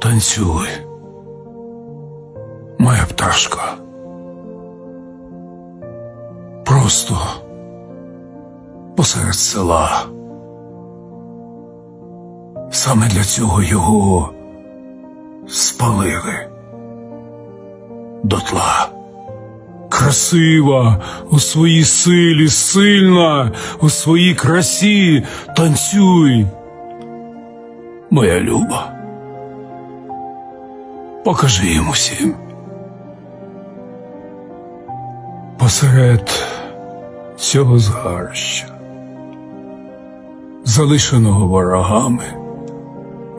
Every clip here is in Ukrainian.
Танцюй, моя пташка. Просто посеред села. Саме для цього його спалили дотла. Красива у своїй силі, сильна у своїй красі. Танцюй, моя люба. Покажи їм усім. Посеред цього згарища, залишеного ворогами,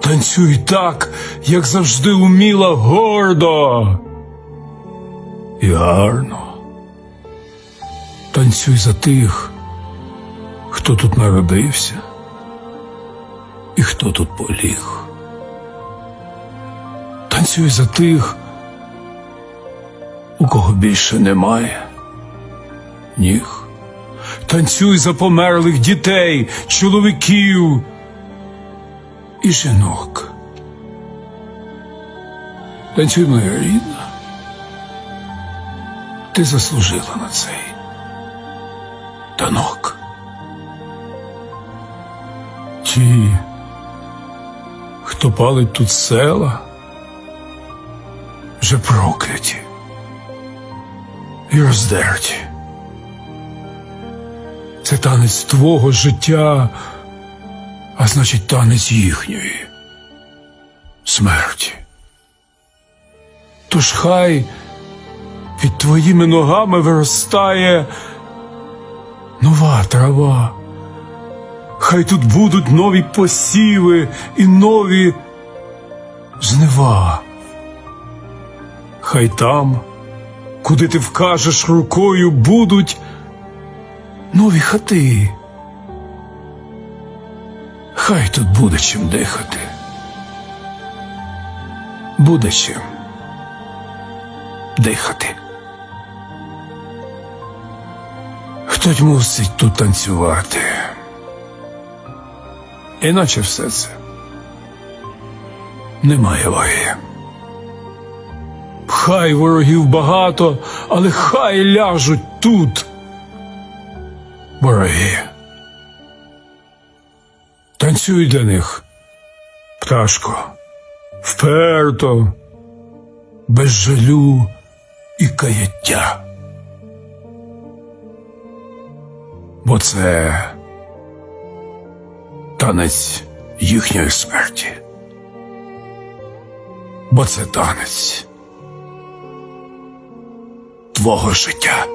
танцюй так, як завжди уміла гордо і гарно. Танцюй за тих, хто тут народився і хто тут поліг. Танцюй за тих, у кого більше немає ніг. Танцюй за померлих дітей, чоловіків і жінок. Танцюй, моя рідна. Ти заслужила на цей танок. Ті, хто палить тут села, вже прокляті і роздерті. Це танець твого життя, а значить танець їхньої смерті. Тож хай під твоїми ногами виростає нова трава. Хай тут будуть нові посіви і нові жнива. Хай там, куди ти вкажеш рукою, будуть нові хати. Хай тут буде чим дихати. Буде чим дихати. Хтось мусить тут танцювати. Іначе все це немає ваги. Хай ворогів багато, але хай ляжуть тут. Вороги. Танцюй для них, пташко, вперто, без жалю і каяття. Бо це танець їхньої смерті. Бо це танець твого життя.